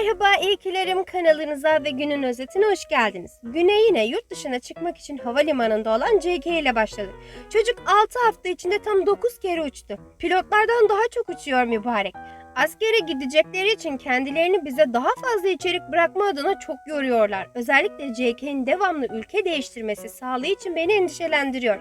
Merhaba ilkilerim kanalınıza ve günün özetine hoş geldiniz. Güne yine yurt dışına çıkmak için havalimanında olan JK ile başladı. Çocuk 6 hafta içinde tam 9 kere uçtu. Pilotlardan daha çok uçuyor mübarek. Askere gidecekleri için kendilerini bize daha fazla içerik bırakma adına çok yoruyorlar. Özellikle JK'nin devamlı ülke değiştirmesi sağlığı için beni endişelendiriyor.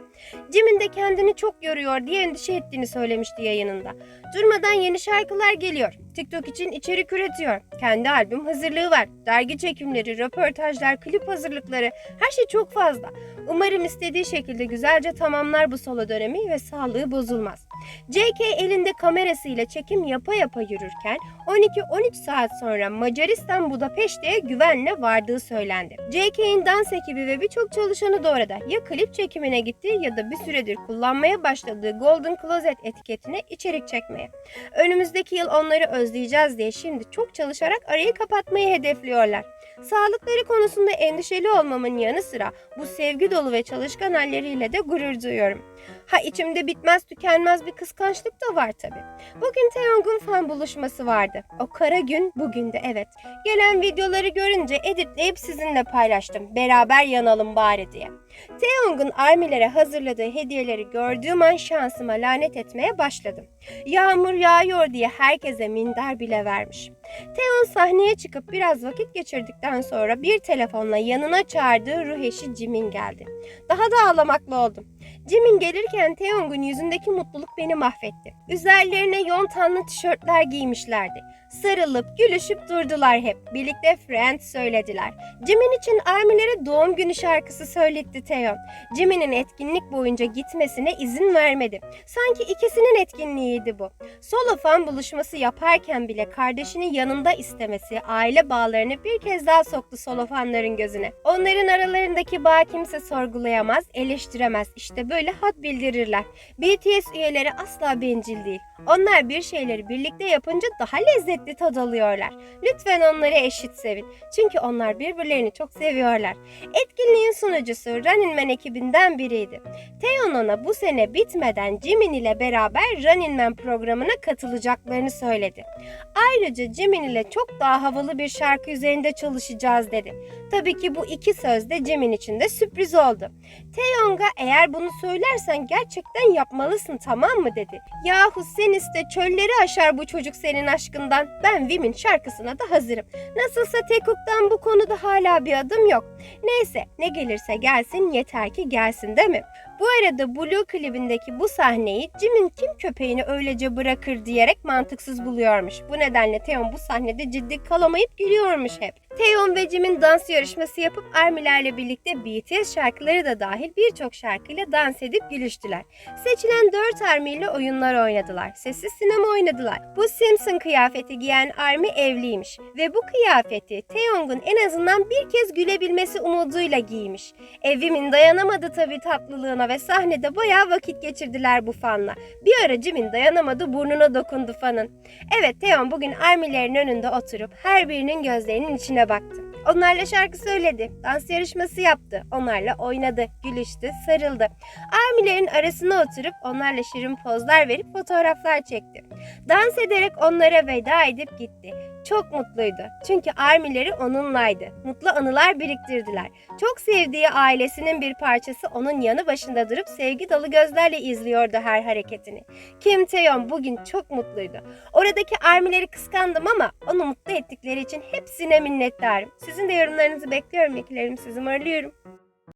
Jim'in de kendini çok yoruyor diye endişe ettiğini söylemişti yayınında. Durmadan yeni şarkılar geliyor. TikTok için içerik üretiyor. Kendi albüm hazırlığı var. Dergi çekimleri, röportajlar, klip hazırlıkları her şey çok fazla. Umarım istediği şekilde güzelce tamamlar bu solo dönemi ve sağlığı bozulmaz. JK elinde kamerasıyla çekim yapa yapa yürürken 12-13 saat sonra Macaristan Budapeşte'ye güvenle vardığı söylendi. JK'in dans ekibi ve birçok çalışanı da orada. Ya klip çekimine gitti ya da bir süredir kullanmaya başladığı Golden Closet etiketine içerik çekmeye. Önümüzdeki yıl onları özleyeceğiz diye şimdi çok çalışarak arayı kapatmayı hedefliyorlar. Sağlıkları konusunda endişeli olmamın yanı sıra bu sevgi dolu ve çalışkan halleriyle de gurur duyuyorum. Ha içimde bitmez tükenmez bir kıskançlık da var tabi. Bugün Taeyong'un fan buluşması vardı. O kara gün bugün de evet. Gelen videoları görünce editleyip sizinle paylaştım. Beraber yanalım bari diye. Taeyong'un armilere hazırladığı hediyeleri gördüğüm an şansıma lanet etmeye başladım. Yağmur yağıyor diye herkese minder bile vermiş. Taeyeon sahneye çıkıp biraz vakit geçirdikten sonra bir telefonla yanına çağırdığı ruh eşi Jimin geldi. Daha da ağlamaklı oldum. Jimin gelirken Taeyong'un yüzündeki mutluluk beni mahvetti. Üzerlerine yontanlı tişörtler giymişlerdi. Sarılıp gülüşüp durdular hep. Birlikte Friends söylediler. Jimin için Armilere doğum günü şarkısı söyletti Taeyeon. Jimin'in etkinlik boyunca gitmesine izin vermedi. Sanki ikisinin etkinliğiydi bu. Solo fan buluşması yaparken bile kardeşini yanında istemesi aile bağlarını bir kez daha soktu solo fanların gözüne. Onların aralarındaki bağ kimse sorgulayamaz, eleştiremez. İşte böyle hat bildirirler. BTS üyeleri asla bencil değil. Onlar bir şeyleri birlikte yapınca daha lezzetli tad alıyorlar. Lütfen onları eşit sevin. Çünkü onlar birbirlerini çok seviyorlar. Etkinliğin sunucusu Running Man ekibinden biriydi. Taeyeon ona bu sene bitmeden Jimin ile beraber Running Man programına katılacaklarını söyledi. Ayrıca Jimin ile çok daha havalı bir şarkı üzerinde çalışacağız dedi. Tabii ki bu iki söz de Jimin için de sürpriz oldu. Taeyong'a eğer bunu söylersen gerçekten yapmalısın tamam mı dedi. Yahu sen iste çölleri aşar bu çocuk senin aşkından. Ben Vim'in şarkısına da hazırım. Nasılsa Tekuk'tan bu konuda hala bir adım yok. Neyse ne gelirse gelsin yeter ki gelsin değil mi? Bu arada Blue klibindeki bu sahneyi Jim'in kim köpeğini öylece bırakır diyerek mantıksız buluyormuş. Bu nedenle Taeyeon bu sahnede ciddi kalamayıp gülüyormuş hep. Taeyeon ve Jim'in dans yarışması yapıp Armilerle birlikte BTS şarkıları da dahil birçok şarkıyla dans edip gülüştüler. Seçilen 4 armiyle oyunlar oynadılar. Sessiz sinema oynadılar. Bu Simpson kıyafeti giyen Army evliymiş ve bu kıyafeti Taeyong'un en azından bir kez gülebilmesi umuduyla giymiş. Evimin dayanamadı tabii tatlılığına ve sahnede bayağı vakit geçirdiler bu fanla. Bir ara Jimin dayanamadı burnuna dokundu fanın. Evet Taeyeon bugün Armilerin önünde oturup her birinin gözlerinin içine baktı. Onlarla şarkı söyledi, dans yarışması yaptı, onlarla oynadı, gülüştü, sarıldı. Armilerin arasına oturup onlarla şirin pozlar verip fotoğraflar çekti. Dans ederek onlara veda edip gitti. Çok mutluydu. Çünkü armileri onunlaydı. Mutlu anılar biriktirdiler. Çok sevdiği ailesinin bir parçası onun yanı başında durup sevgi dolu gözlerle izliyordu her hareketini. Kim Taeyeon bugün çok mutluydu. Oradaki armileri kıskandım ama onu mutlu ettikleri için hepsine minnettarım. Sizin de yorumlarınızı bekliyorum. Eklerim sizi umarlıyorum.